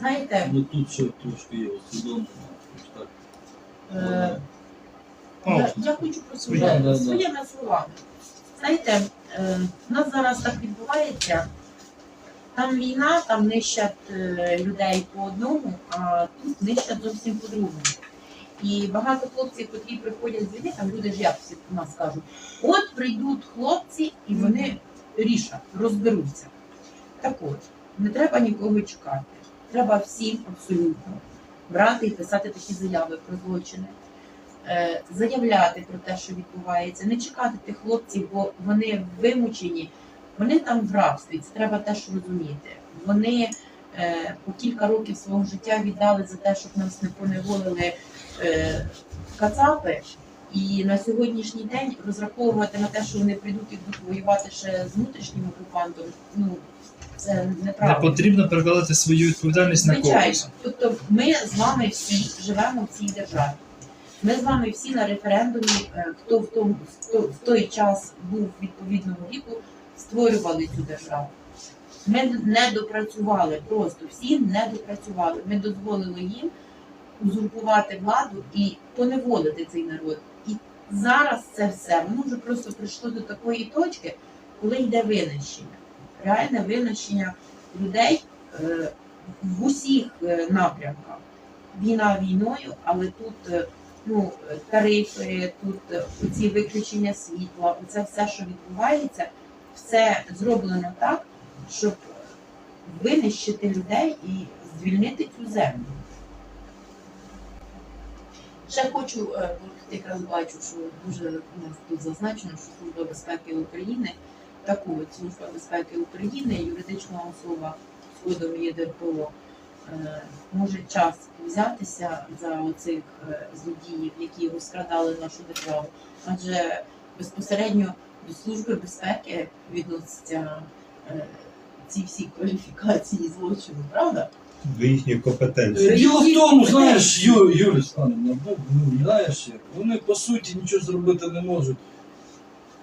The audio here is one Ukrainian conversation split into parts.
Знаєте, Ну тут ще трошки є усвідомлення. Так. е, я, я хочу Да, да, своїми словами. Знаєте, е, у нас зараз так відбувається. Там війна, там нищать е, людей по одному, а тут нищать зовсім по-другому. І багато хлопців, які приходять з війни, там люди ж як всі у нас кажуть, от прийдуть хлопці і вони рішать, розберуться. Так от, не треба нікого чекати. Треба всім абсолютно брати і писати такі заяви про злочини, е, заявляти про те, що відбувається, не чекати тих хлопців, бо вони вимучені, вони там в рабстві, це треба теж розуміти. Вони е, по кілька років свого життя віддали за те, щоб нас не поневолили е, кацапи. І на сьогоднішній день розраховувати на те, що вони прийдуть і будуть воювати ще з внутрішнім окупантом, ну це Не потрібно перекладати свою відповідальність на Звичайно. когось. Тобто ми з вами всі живемо в цій державі. Ми з вами всі на референдумі, е, хто в тому хто в той час був відповідного віку, створювали цю державу. Ми не допрацювали, просто всі не допрацювали. Ми дозволили їм узурпувати владу і поневолити цей народ. І зараз це все воно вже просто прийшло до такої точки, коли йде винищення. Реальне винищення людей е, в усіх е, напрямках. Війна війною, але тут е, ну, тарифи, тут оці виключення світла, це все, що відбувається, все зроблено так, щоб винищити людей і звільнити цю землю. Ще хочу, якраз бачу, що дуже у нас тут зазначено, що Служба безпеки України, таку от Служба безпеки України, юридична особа з кодом ЄДРПО, е, може час взятися за оцих е, злодіїв, які розкрадали нашу державу. Адже безпосередньо до Служби безпеки відносяться е, ці всі кваліфікації злочину, правда? до їхньої компетенції. Е, Діло в тому, знаєш, Ю, Юлія Станівна, ну, ну, знаєш, вони по суті нічого зробити не можуть.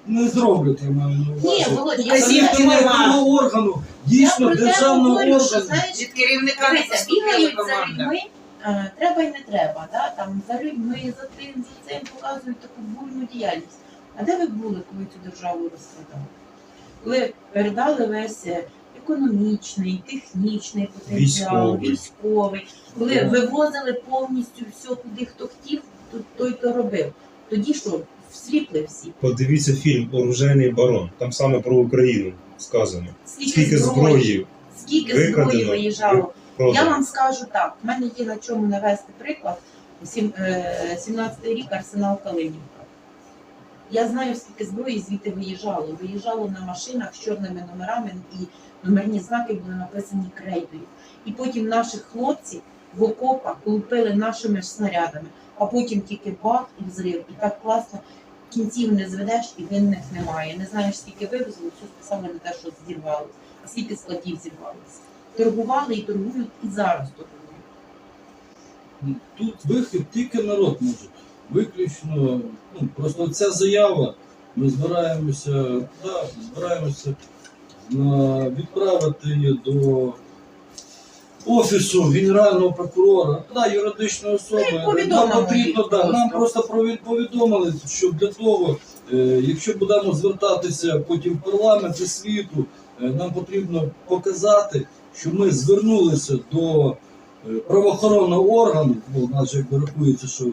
Не зроблять, я маю на увазі. Ні, Володя, я немає нема. такого органу, дійсно про державного говорю, що органу. знаєш, Від керівника не бігають за команда. людьми, е, треба і не треба, да? там, за людьми, за тим, за цим показують таку бурну діяльність. А де ви були, коли цю державу розкладали? Коли передали весь е, економічний, технічний потенціал, Військовий. військовий, коли Так. вивозили повністю все туди, хто хотів, то- той то робив. Тоді що, всліпли всі. Подивіться фільм Оружейний барон. Там саме про Україну сказано. Скільки зброї скільки зброї викрадено, виїжджало. Я вам скажу так, в мене є на чому навести приклад. Е, 17-й рік арсенал Калинівка. Я знаю, скільки зброї звідти виїжджало. Виїжджало на машинах з чорними номерами і номерні знаки були написані крейдою. І потім наших хлопців в окопах лупили нашими ж снарядами, а потім тільки бах і взрив. І так класно кінців не зведеш і винних немає. Не знаєш, скільки вивезли, все списали на те, що зірвалося, а скільки складів зірвалося. Торгували і торгують, і зараз торгують. Тут вихід тільки народ може. Виключно, ну, просто ця заява, ми збираємося, да, збираємося на, відправити її до офісу Генерального прокурора, да, юридичної особи. Нам потрібно, да, нам просто. повідомили, що для того, е, якщо будемо звертатися потім в парламент і світу, е, нам потрібно показати, що ми звернулися до е, правоохоронного органу, бо у нас же рахується, що е,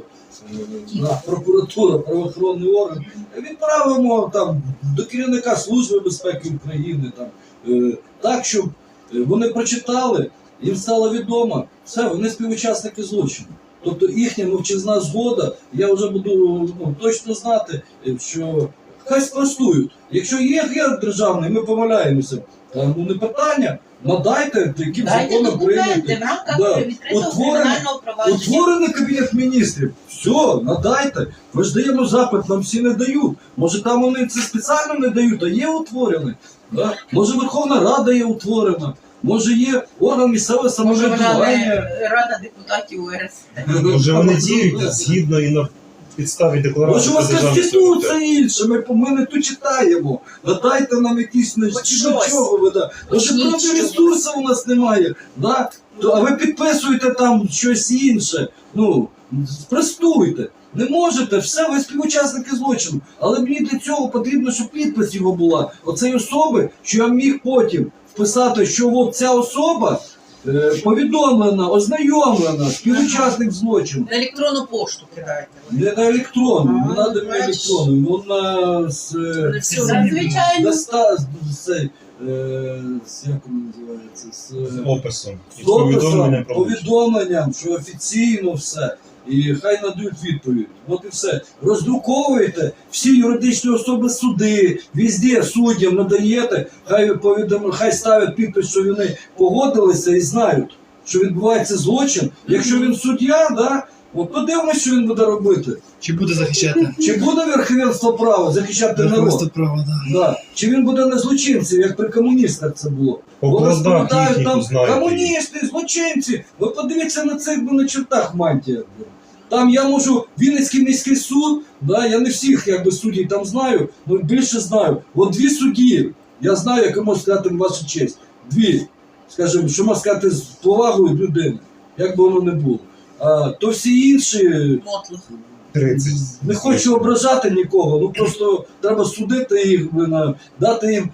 на прокуратура, правоохоронний орган, відправимо там до керівника Служби безпеки України, там, е, так, щоб вони прочитали, їм стало відомо, все, вони співучасники злочину. Тобто їхня мовчазна згода, я вже буду ну, точно знати, е, що хай спростують. Якщо є герб державний, ми помиляємося. Та, ну не питання, надайте, Дайте законом прийняти. Да. Утворене- Утворений кабінет міністрів. Все, надайте. Ми ж даємо запит, нам всі не дають. Може там вони це спеціально не дають, а є утворений. Да? Може Верховна Рада є утворена, може є орган місцевого Може вона самоврядування. не рада депутатів УРС. Може вони діють згідно і на підставі декларації. Може у вас про конституція суверенітет. інша, ми, ми не ту читаємо. Надайте нам якісь не Хоч чи щось. чого ви да. Хоч нічого. ресурсів у нас немає. Да? То, а ви підписуєте там щось інше. Ну, спростуйте. Не можете, все, ви співучасники злочину. Але мені для цього потрібно, щоб підпис його була. Оцеї особи, що я міг потім вписати, що от ця особа е, повідомлена, ознайомлена, співучасник злочину. На електронну пошту кидаєте. Не на електронну, не треба на електронну, ну на з, е, Звичайно. доста, з, цей, е, з, як воно називається, з, З описом. І з з описом, повідомленням про повідомленням, що офіційно все. І хай надають відповідь. От і все. Роздруковуєте всі юридичні особи суди, візде суддям надаєте, хай повідом... хай ставлять підпис, що вони погодилися і знають, що відбувається злочин. Якщо він суддя, да, от подивимось, що він буде робити. Чи буде захищати? Чи буде верховенство права захищати Верховенство народ? права, да. Да. Чи він буде не злочинцем, як при комуністах це було? По Бо розповідають там знаєте. комуністи, злочинці. Ви подивіться на цих бо, на чертах мантія. Там я можу Вінницький міський суд, да, я не всіх якби суддів там знаю, але більше знаю. От дві судді, я знаю, як я можу сказати ваша честь. Дві. Скажімо, що можна сказати з повагою людини, як би воно не було. А, то всі інші 30. не хочу ображати нікого, ну просто треба судити їх, дати їм.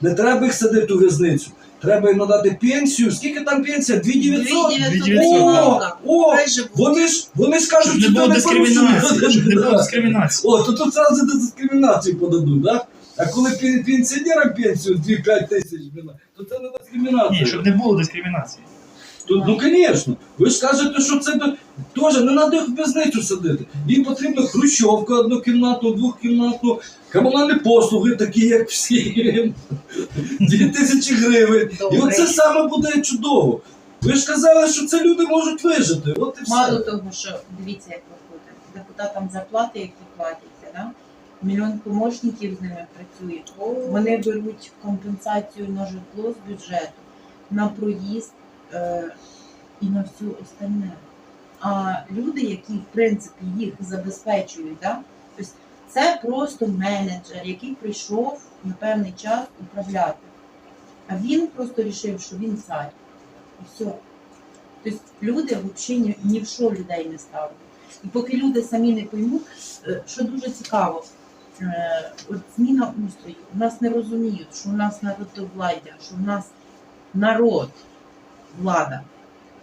Не треба їх садити у в'язницю. Треба їм надати пенсію. Скільки там пенсія? 2900? 2900, О, о, вони ж вони ж кажуть, не що було не дискримінації. Щоб не було дискримінації. О, то тут зразу дискримінацію подадуть, так? А коли пенсіонерам пенсію 2-5 тисяч, то це не дискримінація. Ні, щоб не було дискримінації. То, ну, звісно. Ви ж кажете, що це теж не треба їх в в'язницю садити. Їм потрібна хрущовка однокімнатну, двохкімнатну, комунальні послуги, такі, як всі. Дві тисячі гривень. І оце саме буде чудово. Ви ж казали, що це люди можуть вижити. От і все. Мало того, що дивіться, як виходить. Депутатам зарплати, які платяться, да? мільйон помощників з ними працює. Вони беруть компенсацію на житло з бюджету, на проїзд і на все остальне. А люди, які в принципі їх забезпечують, да? тобто це просто менеджер, який прийшов на певний час управляти. А він просто вирішив, що він цар. І все. Тобто люди взагалі ні, в що людей не ставлять. І поки люди самі не поймуть, е, що дуже цікаво, е, от зміна устрою. Нас не розуміють, що у нас народовладдя, що у нас народ, влада,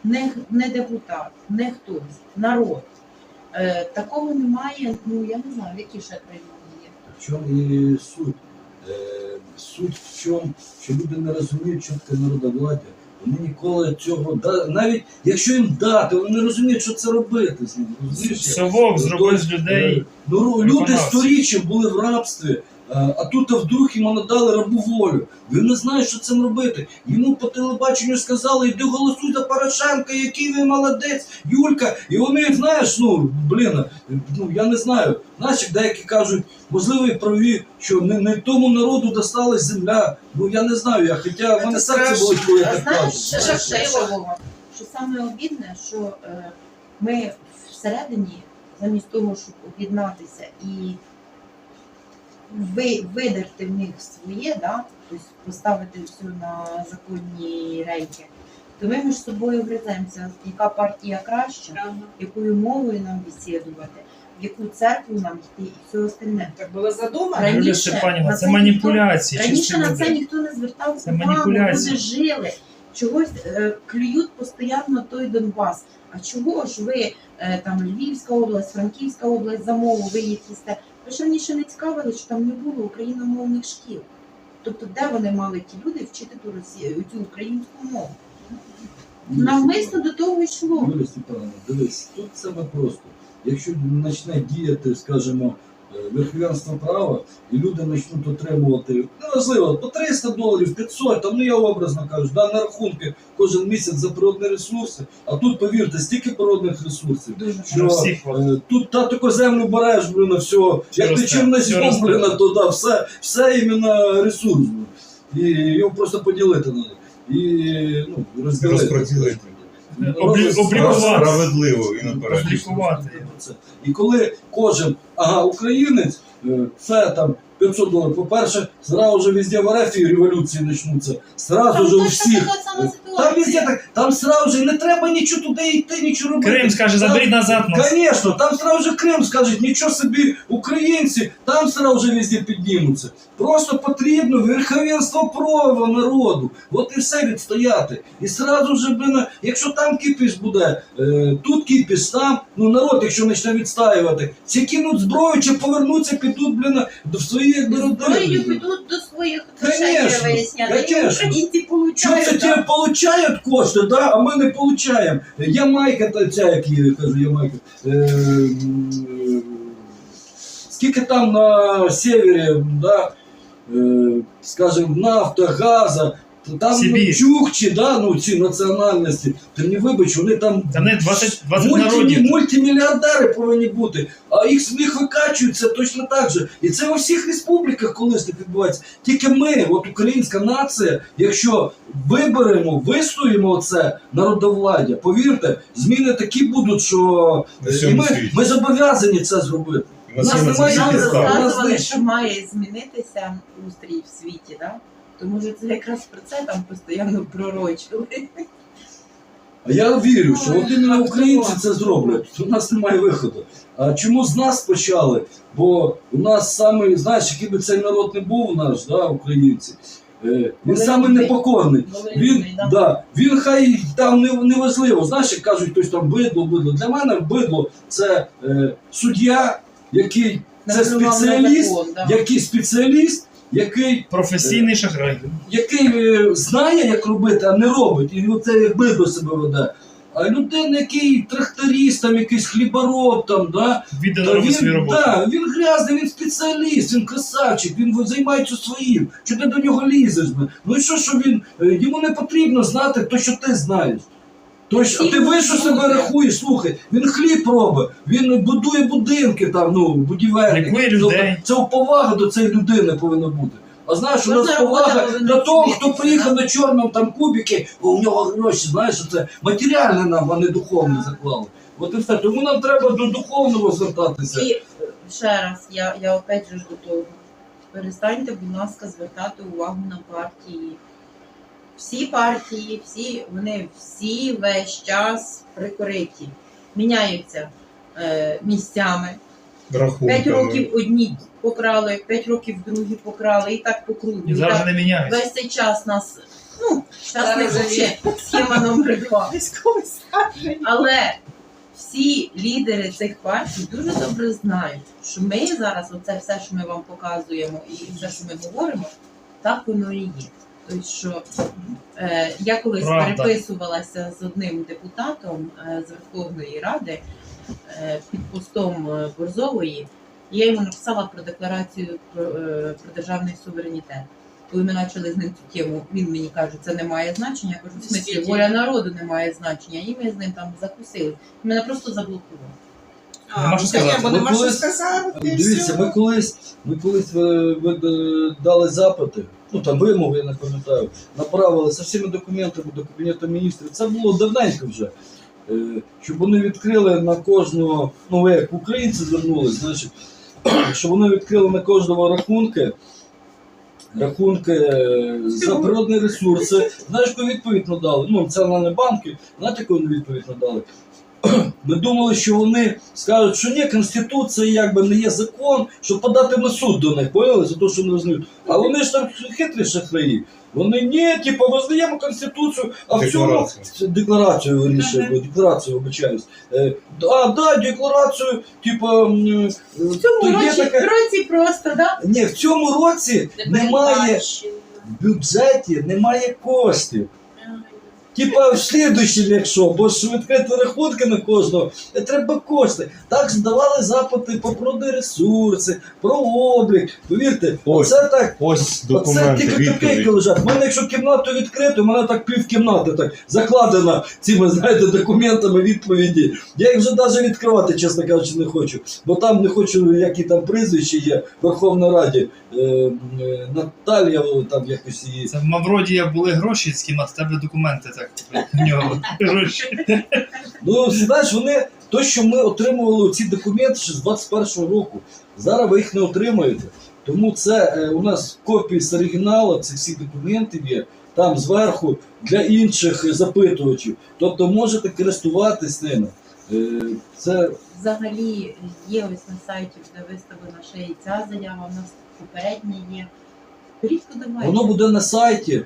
не, не депутат, не хтось, народ. Е, такого немає, ну я не знаю, які ще країни є. В чому і суть? Е, суть в чому, що люди не розуміють, що таке народовладдя. Вони ніколи цього да, навіть якщо їм дати, вони не розуміють, що це робити з ним. Совок зробив з людей. Е, Ну, люди сторіччя були в рабстві, а тут вдруг йому надали рабу волю. Він не знає, що цим робити. Йому по телебаченню сказали, йди голосуй за Порошенка, який ви молодець, Юлька. І вони, знаєш, ну блін, ну я не знаю. Знаєш, деякі кажуть, можливо, і праві, що не, не тому народу досталась земля. Ну я не знаю, я хоча в мене серце страшно. болить, коли я так знаєш, кажу. що, що, що, саме обідне, що е, ми всередині, замість того, щоб об'єднатися і видерти в них своє, да? тобто поставити все на законні рейки, то ми між собою гриземося, яка партія краща, якою мовою нам бесідувати, в яку церкву нам йти і все остальне. Так було задумано. Раніше Юлія Степанівна, на це це маніпуляції. Раніше чисті на це ніхто не звертав Це увагу, маніпуляції. люди жили. Чогось е, клюють постійно той Донбас. А чого ж ви е, там Львівська область, Франківська область за мову, ви їх їсте? Ви мені ще не цікавили, що там не було україномовних шкіл. Тобто, де вони мали ті люди вчити ту Росію, цю українську мову? Навмисно до того йшло. Юлія Степановна, дивись, тут саме просто. Якщо почне діяти, скажімо, верховенство права, і люди почнуть отримувати, неважливо, по 300 доларів, 500, там, ну я образно кажу, да, на рахунки кожен місяць за природні ресурси, а тут, повірте, стільки природних ресурсів. Що е, тут та таку землю береш, блин, все, як ти чим на все блин, то да, все, все іменно ресурс. блин. І його просто поділити треба. І ну, розділити. Розподілити. Облікувати. Справедливо і наперед. Це. І коли кожен, ага, українець, е, це там 500 доларів. По-перше, зразу вже везде в РФ революції почнуться. Зразу ж у всіх. Там везде так, там сразу же не треба нічого туди йти, нічого робити. Крим скаже, заберіть назад нас. Конечно, там сразу же Крим скажуть, нічого собі українці, там сразу же везде піднімуться. Просто потрібно верховенство права народу. От і все відстояти. І сразу же, блин, якщо там кіпіш буде, е, тут кіпіш, там, ну народ, якщо почне відстаювати, ці кинуть зброю чи повернуться, підуть, блин, до своїх Зброєю народів. підуть до своїх Конечно, грошей виясняти. І конечно. українці Чому це получают. ті получають кошти, да? а ми не получаємо. Ямайка, та ця, як її кажу, Ямайка. Е, м, е, скільки там на севері, да, е, скажімо, нафта, газа, там Сибір. ну, чукчі, да, ну, ці національності, ти не вибач, вони там Та не 20, 20 мульті, народів. мультимільярдери повинні бути, а їх з них викачуються точно так же. І це у всіх республіках колись так відбувається. Тільки ми, от українська нація, якщо виберемо, вистоїмо це народовладдя, повірте, зміни такі будуть, що На і ми, світі. ми зобов'язані це зробити. На Нас немає Нам розказували, що має змінитися устрій в світі, да? Тому що це якраз про це там постійно пророчили. А я вірю, що от іменно українці це зроблять. У нас немає виходу. А чому з нас почали? Бо у нас саме, знаєш, який би цей народ не був наш, да, українці, е, він саме непокорний. Він, да? він хай там не, не важливо. Знаєш, як кажуть, хтось там бидло, бидло. Для мене бидло це е, суддя, який це на спеціаліст, закон, да. який спеціаліст, який Професійний шахрай. який е, знає, як робити, а не робить, і оце як бидло себе веде. А людина, який тракторист, там якийсь хлібороб, там, да, Віддано робить свою він, роботу. да, він грязний, він спеціаліст, він красавчик, він займається своїм. Що ти до нього лізеш? бля? Ну і що, що він, е, йому не потрібно знати то, що ти знаєш. То, що, а ти вийшов себе рахуєш, слухай, він хліб робить, він будує будинки там, ну, будівельники. Тобто людей. Це повага до цієї людини повинна бути. А знаєш, у нас повага повинна до того, хто приїхав на чорному там кубіки, о, у нього гроші, знаєш, це матеріальне нам, а не духовне заклали. От і все. Тому нам треба до духовного звертатися. І ще раз, я, я опять же ж до того. Перестаньте, будь ласка, звертати увагу на партії. Всі партії, всі, вони всі весь час прикриті. Міняються е, місцями. П'ять років одні покрали, п'ять років другі покрали, і так по кругу. І так не міняється. весь цей час нас, ну, час не взагалі схема номер два. Але всі лідери цих партій дуже добре знають, що ми зараз, оце все, що ми вам показуємо, і все, що ми говоримо, так воно і є. Тобто, що е, я колись Правда. переписувалася з одним депутатом е, з Верховної Ради е, під постом е, Борзової, і я йому написала про декларацію про, е, про державний суверенітет. Коли ми почали з ним цю тему, він мені каже, це не має значення. Я кажу, в смислі, воля народу не має значення. І ми з ним там закусили. Мене просто заблокували. Нема що це сказати. бо нема що сказати. Дивіться, ми колись, ми колись ви, ви, е, дали запити, ну там вимоги, я не пам'ятаю, направили за всіма документами до Кабінету міністрів. Це було давненько вже. Е, Щоб вони відкрили на кожного, ну ви як українці звернулись, значить, щоб вони відкрили на кожного рахунки. Рахунки е, за природні ресурси. Знаєш, яку відповідь надали? Ну, національні банки, знаєте, яку вони відповідь надали? Ми думали, що вони скажуть, що ні, Конституція якби не є закон, щоб подати на суд до них, поняли, за те, що не визнають. А вони ж там хитрі шахраї. Вони ні, типу, визнаємо Конституцію, а в цьому Декларацію. Вирішує, декларацію вибачаюсь. Е, А, да, декларацію, типу, м, е, В цьому є році, таке. році просто, да? Ні, в цьому році немає в бюджеті немає коштів. Типа в слідуючому, якщо, бо ж відкрити рахунки на кожного, треба кошти. Так здавали запити по проди ресурси, про облік. Повірте, Ось. оце так. Ось Оце тільки копійки лежать. У мене, якщо кімнату відкрити, у мене так пів кімнати так закладена цими, знаєте, документами відповіді. Я їх вже навіть відкривати, чесно кажучи, не хочу. Бо там не хочу, які там прізвища є в Верховній Раді. Е, е, Наталія там якось її. Це в Мавродія були гроші з ким, в тебе документи так. В. Ну, знаєш, вони то, що ми отримували ці документи ще з 21-го року. Зараз ви їх не отримаєте. Тому це е, у нас копії з оригіналу, це всі документи є. там зверху для інших запитувачів. Тобто можете користуватись ними. Е, Це Взагалі є ось на сайті, де виставлена ще і ця заява, у нас попередня є. Беріть, подавайте. воно буде на сайті.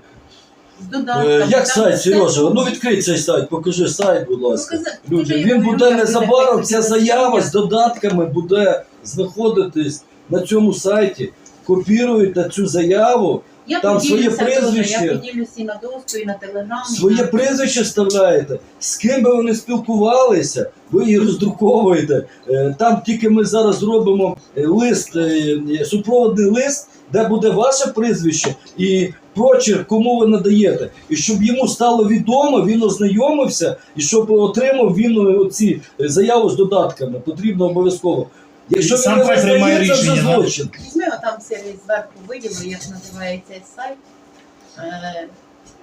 З додатками. Е, Як сайт, Сережа? Ну відкрий цей сайт, покажи сайт, будь ласка. Показа- Люди, він буде незабаром, ця заява з додатками буде знаходитись на цьому сайті. Копіруєте цю заяву, Я там своє теж, прізвище. Я поділюся і на доску, і на телеграмі. своє на- прізвище вставляєте, з ким би вони спілкувалися, ви їх роздруковуєте. Е, Там тільки ми зараз зробимо е, лист, е, супроводний лист, де буде ваше прізвище і прочерк, кому ви надаєте. І щоб йому стало відомо, він ознайомився, і щоб отримав він оці е, заяву з додатками. Потрібно обов'язково. Якщо він Сам не хай приймає визнає, це вже злочин. Візьми отам сервіс зверху виділу, як називається сайт. Е,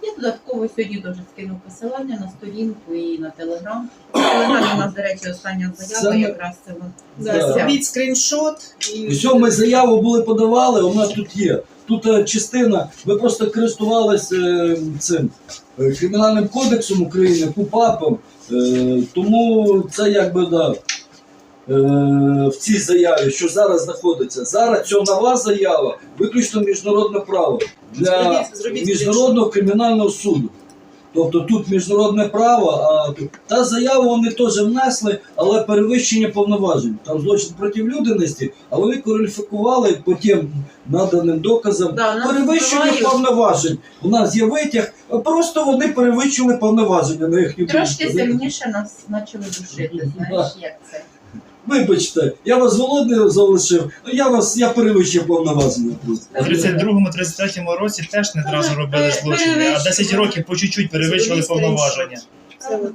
Я додатково сьогодні дуже скину посилання на сторінку і на телеграм. В телеграмі у нас, до речі, остання заява, Саме- якраз це вон. Да, Да. Зробіть скріншот і І все, ми заяву були подавали, у нас тут є. Тут е, частина, ви просто користувалися е, цим е, кримінальним кодексом України, КУПАПом, тому це якби да. В цій заяві, що зараз знаходиться. Зараз ця нова заява виключно міжнародне право для міжнародного кримінального суду. Тобто тут міжнародне право, а тут та заяву вони теж внесли, але перевищення повноважень. Там злочин проти людяності, а вони кваліфікували по тим наданим доказам Да, перевищення повноважень. У нас є витяг, просто вони перевищили повноваження на їхню Трошки сильніше нас почали душити, знаєш, як це. Вибачте, я вас голодним залишив, я вас я перевищив повноваження просто. У 32-му, 33-му році теж не одразу робили злочини, а 10 років по чуть-чуть перевищували повноваження. Це от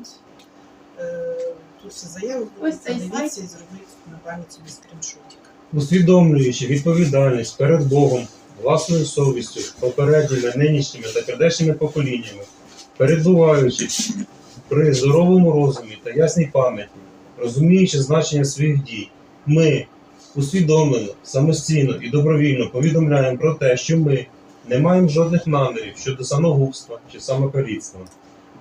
е, тут всі заяви подивіться і зробіть на пам'ять собі скріншотик. усвідомлюючи відповідальність перед Богом, власною совістю, попередніми, нинішніми та прийдешніми поколіннями, перебуваючи при здоровому розумі та ясній пам'яті, розуміючи значення своїх дій, ми усвідомлено, самостійно і добровільно повідомляємо про те, що ми не маємо жодних намірів щодо самогубства чи самокаліцтва,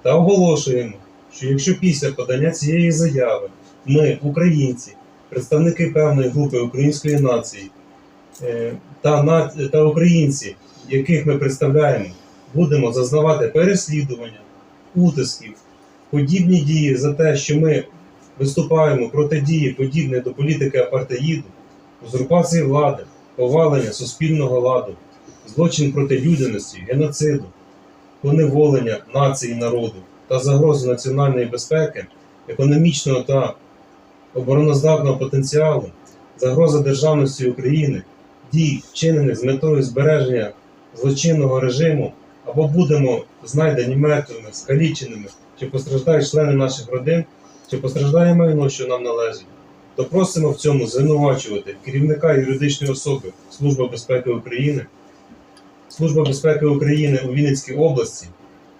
та оголошуємо, що якщо після подання цієї заяви ми, українці, представники певної групи української нації е, та, на- та українці, яких ми представляємо, будемо зазнавати переслідування, утисків, подібні дії за те, що ми виступаємо проти дії, подібної до політики апартеїду, узурпації влади, повалення суспільного ладу, злочин проти людяності, геноциду, поневолення нації народу та загрози національної безпеки, економічного та обороноздатного потенціалу, загроза державності України, дій, вчинених з метою збереження злочинного режиму, або будемо знайдені мертвими, скаліченими, чи постраждають члени наших родин, чи постраждає майно, що нам належить, то просимо в цьому звинувачувати керівника юридичної особи Служба безпеки України, Служба безпеки України у Вінницькій області,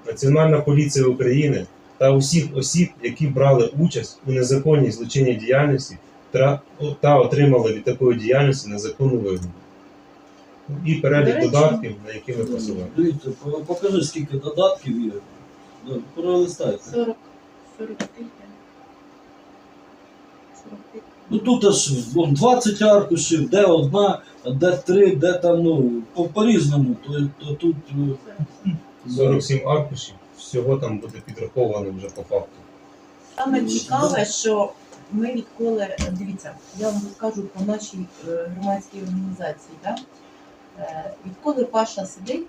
Національна поліція України та усіх осіб, які брали участь у незаконній злочинній діяльності та, та отримали від такої діяльності незаконну вигоду. І перелік додатків, на які ми посилаємо. Дивіться, покажи, скільки додатків є. Пролистайте. 40, 40 тисяч. 40 тисяч. Ну тут аж 20 аркушів, де одна, де три, де там, ну, по- по-різному. То, то тут е, 47 аркушів, всього там буде підраховано вже по факту. Саме цікаве, що ми відколи, дивіться, я вам розкажу про нашій е, громадській організації. Да? Е, Відколи Паша сидить,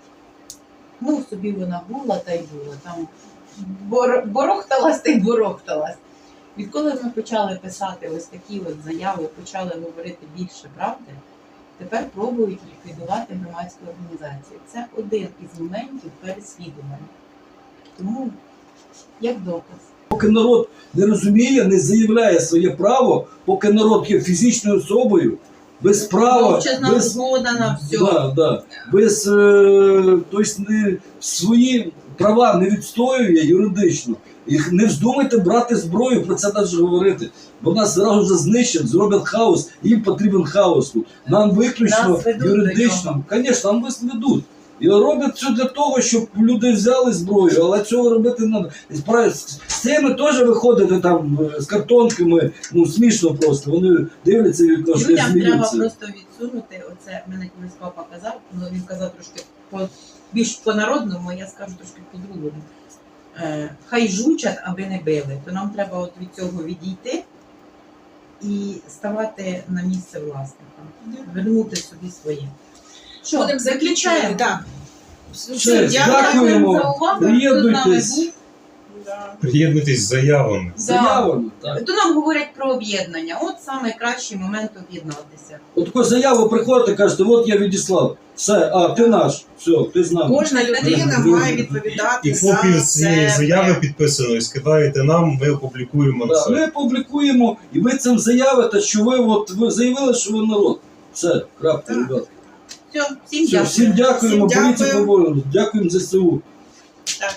ну собі вона була та й була. Там бор- борохталась та й борохталась. Відколи ми почали писати ось такі от заяви, почали говорити більше правди, тепер пробують ліквідувати громадську організацію. Це один із моментів переслідування. Тому як доказ. поки народ не розуміє, не заявляє своє право, поки народ є фізичною особою, без права, Мовчазна без, згода на все. да, да, без е, тобто не, свої права не відстоює юридично. Їх не вздумайте брати зброю, про це навіть говорити. Бо нас зразу вже знищать, зроблять хаос, їм потрібен хаос тут. Нам виключно юридично, звісно, нам ведуть. І роблять це для того, щоб люди взяли зброю, але цього робити не треба. З з цими теж виходити там е, з картонками, ну смішно просто. Вони дивляться і кажуть, що Людям треба просто відсунути. Оце мене колись папа казав, ну він казав трошки по більш по-народному, я скажу трошки по-другому. Е, хай жучать, аби не били. То нам треба от від цього відійти і ставати на місце власника, вернути собі своє. Що, Будемо заключаємо? Так. Все, дякуємо. за увагу. Хто з нами був? Да. Приєднуйтесь з заявами. Заявами, так. То нам говорять про об'єднання. От саме кращий момент об'єднатися. От таку заяву приходите, кажете, от я відіслав. Все, а ти наш, все, ти з нами. Кожна людина має відповідати І за копію цієї себе. заяви підписаної скидаєте нам, ми опублікуємо на Да, сайті. ми публікуємо, і ви цим заявите, що ви от ви заявили, що ви народ. Все, крапка, Так. ребята. Все, всім Все, дякую. всім дякуємо, Всім поліцію дякую. поборемо. Дякуємо ЗСУ. Так.